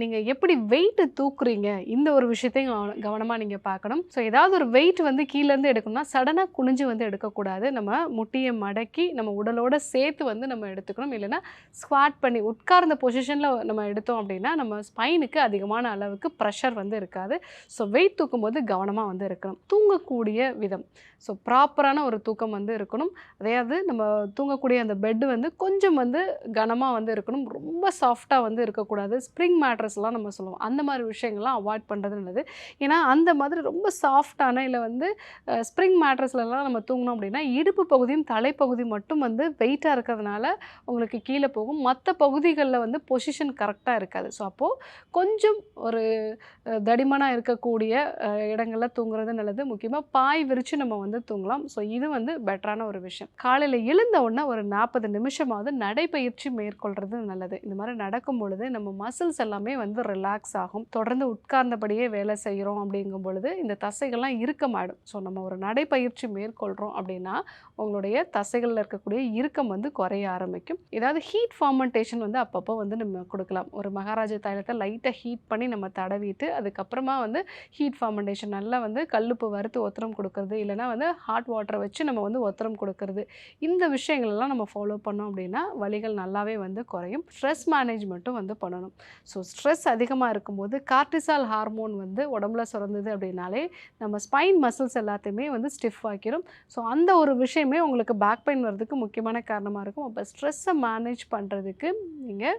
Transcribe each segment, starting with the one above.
நீங்கள் எப்படி வெயிட்டு தூக்குறீங்க? இந்த ஒரு விஷயத்தையும் கவனமாக நீங்கள் பார்க்கணும். ஸோ ஏதாவது ஒரு வெயிட் வந்து கீழேருந்து எடுக்கணும்னா சடனாக குனிஞ்சு வந்து எடுக்கக்கூடாது. நம்ம முட்டியை மடக்கி நம்ம உடலோட சேர்த்து வந்து நம்ம எடுத்துக்கணும். இல்லைன்னா ஸ்குவாட் பண்ணி உட்கார்ந்த பொசிஷனில் நம்ம எடுத்தோம் அப்படின்னா நம்ம ஸ்பைனுக்கு அதிகமான அளவுக்கு ப்ரெஷர் வந்து இருக்காது. ஸோ வெயிட் தூக்கும்போது கவனமாக வந்து இருக்கணும். தூங்கக்கூடிய விதம். ஸோ ப்ராப்பரான ஒரு தூக்கம் வந்து இருக்கணும். அதையாவது நம்ம தூங்கக்கூடிய அந்த பெட்டு வந்து கொஞ்சம் வந்து கனமாக வந்து இருக்கணும். ரொம்ப சாஃப்டாக வந்து இருக்கக்கூடாது. ஸ்ப்ரிங் மேட்ரஸ்லாம் நம்ம சொல்லுவோம். அந்த மாதிரி விஷயங்கள்லாம் அவாய்ட் பண்ணுறது நல்லது. ஏன்னா அந்த மாதிரி ரொம்ப சாஃப்டான இல்லை வந்து ஸ்ப்ரிங் மேட்ரஸ்லலாம் நம்ம தூங்கினோம் அப்படின்னா இடுப்பு பகுதியும் தலைப்பகுதி மட்டும் வந்து வெயிட்டாக இருக்கிறதுனால உங்களுக்கு கீழே போகும். மற்ற பகுதிகளில் வந்து பொசிஷன் கரெக்டாக இருக்காது. ஸோ அப்போது கொஞ்சம் ஒரு தடிமனாக இருக்கக்கூடிய இடங்களில் தூங்குறது நல்லது. முக்கியமாக பாய் விரித்து நம்ம வந்து தூங்கலாம். ஸோ இது வந்து பெட்டரான ஒரு விஷயம். காலையில் எழுந்த உடனே ஒரு நாற்பது நிமிஷமாவது நடைப்பயிற்சி மேற்கொள்கிறது நல்லது. இந்த மாதிரி நடக்கும் பொழுது நம்ம மசில்ஸ் எல்லாமே வந்து ரிலாக்ஸ் ஆகும். தொடர்ந்து உட்கார்ந்தபடியே வேலை செய்கிறோம் அப்படிங்கும் பொழுது இந்த தசைகள்லாம் இறுக்கமாயிடும் ஸோ நம்ம ஒரு நடைப்பயிற்சி மேற்கொள்கிறோம் அப்படின்னா உங்களுடைய தசைகளில் இருக்கக்கூடிய இறுக்கம் வந்து குறைய ஆரம்பிக்கும். ஏதாவது ஹீட் ஃபார்மெண்டேஷன் வந்து அப்பப்போ வந்து நம்ம கொடுக்கலாம். ஒரு மகாராஜா தைலத்தை லைட்டாக ஹீட் பண்ணி நம்ம தடவிட்டு அதுக்கப்புறமா வந்து ஹீட் ஃபார்மெண்டேஷன் நல்லா வந்து கல்லுப்பு வறுத்து ஒத்தரம் கொடுக்கறது இல்லைனா வந்து ஹாட் வாட்டரை வச்சு நம்ம வந்து ஒத்தரம் கொடுக்கறது. இந்த விஷயங்கள்லாம் நம்ம ஃபாலோ பண்ணோம் அப்படின்னா வலிகள் நல்லாவே வந்து குறையும். ஸ்ட்ரெஸ் மேனேஜ்மெண்ட்டும் வந்து பண்ணணும். ஸோ ஸ்ட்ரெஸ் அதிகமாக இருக்கும்போது கார்டிசால் ஹார்மோன் வந்து உடம்புல சுரந்தது அப்படின்னாலே நம்ம ஸ்பைன் மசில்ஸ் எல்லாத்தையுமே வந்து ஸ்டிஃப் ஆக்கிரும். ஸோ அந்த ஒரு விஷயமே உங்களுக்கு பேக் பெயின் வர்றதுக்கு முக்கியமான காரணமாக இருக்கும். அப்போ ஸ்ட்ரெஸ்ஸை மேனேஜ் பண்ணுறதுக்கு நீங்கள்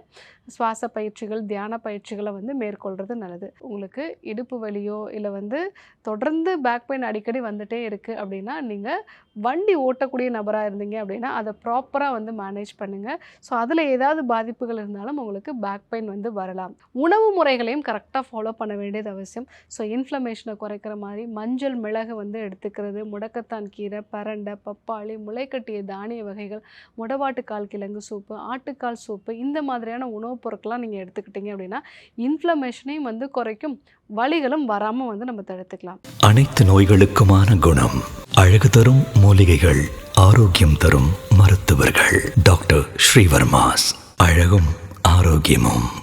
சுவாச பயிற்சிகள் தியான பயிற்சிகளை வந்து மேற்கொள்கிறது நல்லது. உங்களுக்கு இடுப்பு வலியோ இல்லை வந்து தொடர்ந்து பேக் பெயின் அடிக்கடி வந்துட்டே இருக்குது அப்படின்னா நீங்கள் வண்டி ஓட்டக்கூடிய நபராக இருந்தீங்க அப்படின்னா அதை ப்ராப்பராக வந்து மேனேஜ் பண்ணுங்கள் ஸோ அதில் ஏதாவது பாதிப்புகள் இருந்தாலும் உங்களுக்கு பேக் பெயின் வந்து வரலாம். உணவு முறைகளையும் கரெக்டாக ஃபாலோ பண்ண வேண்டியது அவசியம். ஸோ இன்ஃப்ளமேஷனை குறைக்கிற மாதிரி மஞ்சள் மிளகு வந்து எடுத்துக்கிறது முடக்கத்தான் கீரை பரண்டை பப்பாளி முளைக்கட்டிய தானிய வகைகள் முடவாட்டுக்கால் கிழங்கு சூப்பு ஆட்டுக்கால் சூப்பு இந்த மாதிரியான உணவுப் பொருட்கள்லாம் நீங்கள் எடுத்துக்கிட்டீங்க அப்படின்னா இன்ஃப்ளமேஷனையும் வந்து குறைக்கும். வலிகளும் வராமல் வந்து நம்ம தடுத்துக்கலாம். அனைத்து நோய்களுக்குமான குணம் அழகு தரும் மூலிகைகள் ஆரோக்கியம் தரும் மருத்துவர்கள். டாக்டர் ஸ்ரீவர்மாஸ் அழகும் ஆரோக்கியமும்.